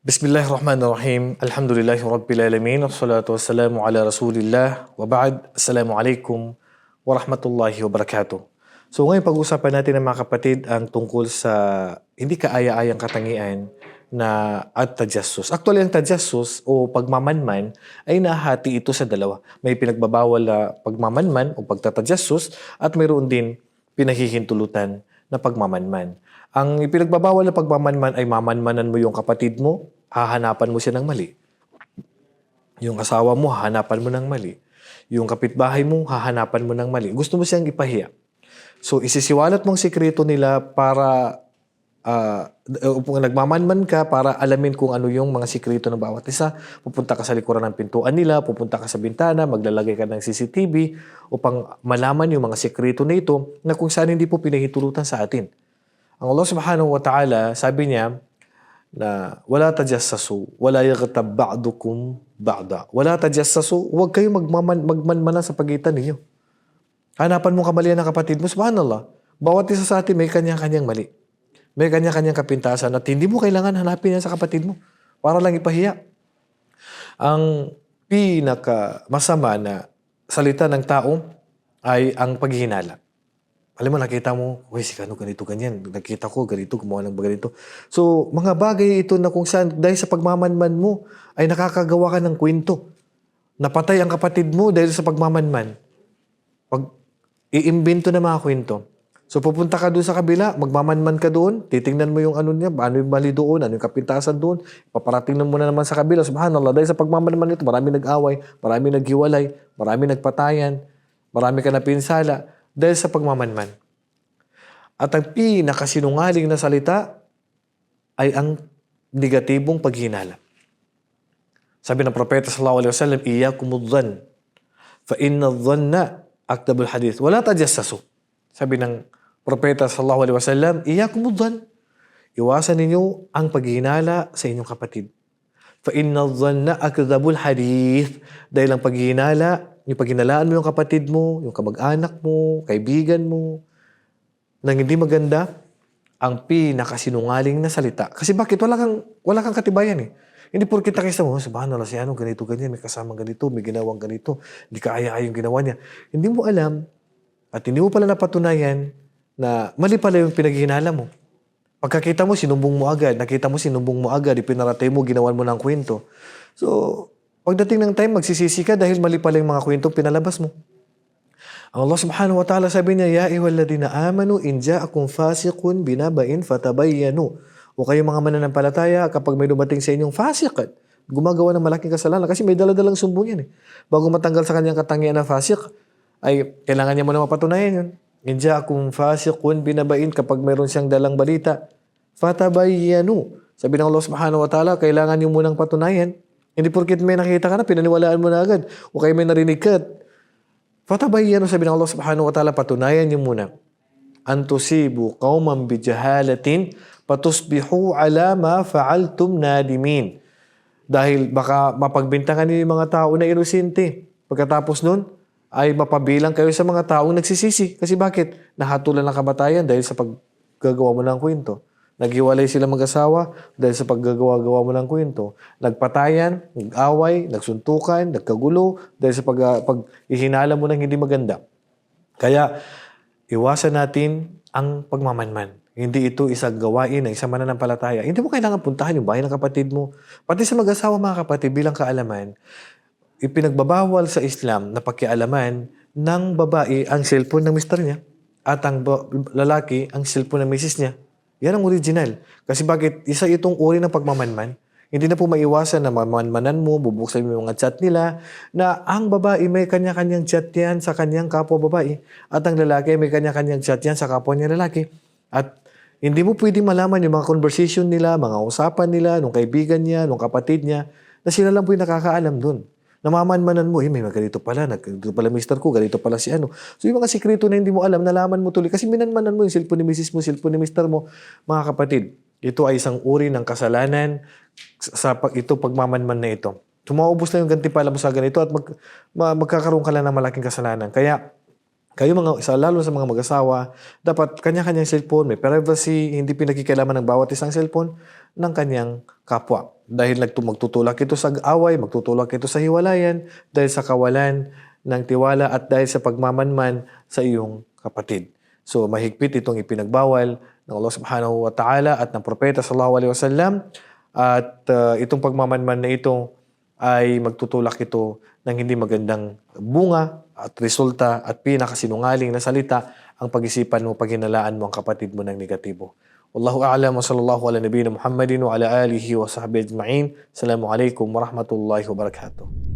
Bismillahirrahmanirrahim. Alhamdulillahi Rabbil Alamin. Wassalatu wassalamu ala Rasulillah. Wa ba'd. Assalamualaikum warahmatullahi wabarakatuh. So ngayon pag-usapan natin ng mga kapatid ang tungkol sa hindi kaaya-ayang katangian na at tajassus. Actually, ang tajassus o pagmamanman ay nahati ito sa dalawa. May pinagbabawal na pagmamanman o pagtatajassus at mayroon din pinahihintulutan na pagmamanman. Ang ipinagbabawal na pagmamanman ay mamanmanan mo yung kapatid mo, hahanapan mo siya ng mali. Yung asawa mo, hahanapan mo ng mali. Yung kapitbahay mo, hahanapan mo ng mali. Gusto mo siyang ipahiya. So, isisiwalat mong sikreto nila para uh, nagmamanman ka para alamin kung ano yung mga sikreto ng bawat isa. Pupunta ka sa likuran ng pintuan nila, pupunta ka sa bintana, maglalagay ka ng CCTV upang malaman yung mga sikreto na ito na kung saan hindi po pinahitulutan sa atin. Ang Allah subhanahu wa ta'ala, sabi niya na wala tajassasu, wala yaghtab ba'dukum ba'da. Wala tajassasu, huwag kayo magmaman, magmanmanan sa pagitan ninyo. Hanapan mo kamalian ng kapatid mo, subhanallah. Bawat isa sa atin may kanya-kanyang mali. May kanya-kanyang kapintasan at hindi mo kailangan hanapin yan sa kapatid mo para lang ipahiya. Ang pinaka masama na salita ng tao ay ang paghihinala. Alam mo, nakita mo, uy, si Kano ganito, ganyan. Nakita ko, ganito, gumawa ng ganito. So, mga bagay ito na kung saan, dahil sa pagmamanman mo, ay nakakagawa ka ng kwento. Napatay ang kapatid mo dahil sa pagmamanman. Pag iimbento na mga kwento. So, pupunta ka doon sa kabila, magmamanman ka doon, titingnan mo yung ano niya, ano yung mali doon, ano yung kapintasan doon, paparating mo na naman sa kabila. Subhanallah, dahil sa pagmamanman nito, marami nag-away, marami naghiwalay, marami nagpatayan, marami ka na pinsala dahil sa pagmamanman. At ang pinakasinungaling na salita ay ang negatibong paghinala. Sabi ng propeta sallallahu alaihi wasallam, "Iyyakumudh dhann, fa inna dhanna aktabul hadith." Wala tajassasu. Sabi ng propeta sallallahu alaihi wasallam, "Iyyakumudh dhann." Iwasan ninyo ang paghinala sa inyong kapatid. Fa inna dhanna aktabul hadith. Dahil ang paghinala yung paghinalaan mo yung kapatid mo, yung kamag-anak mo, kaibigan mo, nang hindi maganda, ang pinakasinungaling na salita. Kasi bakit? Wala kang, wala kang katibayan eh. Hindi porkit nakisa mo, subhanallah si ano, ganito, ganyan, may kasama ganito, may ginawang ganito, hindi ka aya yung ginawa niya. Hindi mo alam at hindi mo pala napatunayan na mali pala yung pinaghihinala mo. Pagkakita mo, sinumbong mo agad. Nakita mo, sinumbong mo agad. Ipinaratay mo, ginawan mo ng kwento. So, pagdating ng time, magsisisi ka dahil mali pala yung mga kwento pinalabas mo. Ang Allah subhanahu wa ta'ala sabi niya, Ya iwaladina amanu in ja'akum fasiqun binabain fatabayyanu. O kayo mga mananampalataya, kapag may dumating sa inyong fasiq, gumagawa ng malaking kasalanan. Kasi may daladalang sumbong yan eh. Bago matanggal sa kanyang katangian na fasiq, ay kailangan niya muna mapatunayan yun. In ja'akum fasiqun binabain kapag mayroon siyang dalang balita, fatabayyanu. Sabi ng Allah subhanahu wa ta'ala, kailangan niyo munang patunayan. Hindi porkit may nakita ka na, pinaniwalaan mo na agad. O kayo may narinig ka, Fatabayyano sabi ng Allah subhanahu wa ta'ala, patunayan niyo muna. Antusibu qawman bijahalatin patusbihu ala ma fa'altum nadimin. Dahil baka mapagbintangan niyo yung mga tao na inosente. Pagkatapos nun, ay mapabilang kayo sa mga taong nagsisisi. Kasi bakit? Nahatulan ng kamatayan dahil sa paggagawa mo ng kwento. Naghiwalay sila mag-asawa dahil sa paggagawa-gawa mo ng kwento. Nagpatayan, nag-away, nagsuntukan, nagkagulo dahil sa pag, pag ihinala mo ng hindi maganda. Kaya iwasan natin ang pagmamanman. Hindi ito isang gawain ng isang mananampalataya. Hindi mo kailangan puntahan yung bahay ng kapatid mo. Pati sa mag-asawa mga kapatid bilang kaalaman, ipinagbabawal sa Islam na pakialaman ng babae ang cellphone ng mister niya at ang lalaki ang cellphone ng misis niya. Yan ang original. Kasi bakit? Isa itong uri ng pagmamanman. Hindi na po maiwasan na mamanmanan mo, bubuksan mo yung mga chat nila, na ang babae may kanya-kanyang chat yan sa kanyang kapwa babae, at ang lalaki may kanya-kanyang chat yan sa kapwa niya lalaki. At hindi mo pwedeng malaman yung mga conversation nila, mga usapan nila, nung kaibigan niya, nung kapatid niya, na sila lang po yung nakakaalam dun namamanmanan mo, eh, may ganito pala, ganito pala mister ko, ganito pala si ano. So yung mga sikreto na hindi mo alam, nalaman mo tuloy. Kasi minanmanan mo yung cellphone ni misis mo, cellphone ni mister mo. Mga kapatid, ito ay isang uri ng kasalanan sa pag ito pagmamanman na ito. Tumaubos na yung gantimpala mo sa ganito at mag, ma, magkakaroon ka lang ng malaking kasalanan. Kaya, Kayo mga, sa, lalo sa mga mag-asawa, dapat kanya-kanyang cellphone, may privacy, hindi pinagkikailaman ng bawat isang cellphone ng kanyang kapwa. Dahil magtutulak ito sa away, magtutulak ito sa hiwalayan, dahil sa kawalan ng tiwala at dahil sa pagmamanman sa iyong kapatid. So mahigpit itong ipinagbawal ng Allah Subhanahu wa Ta'ala at ng Propeta Sallallahu Alaihi Wasallam at uh, itong pagmamanman na ito ay magtutulak ito ng hindi magandang bunga at resulta at pinakasinungaling na salita ang pag-isipan mo, paghinalaan mo ang kapatid mo ng negatibo. Wallahu a'lam wa sallallahu ala nabiyina Muhammadin wa ala alihi wa sahbihi ajma'in. Assalamu alaikum wa rahmatullahi wa barakatuh.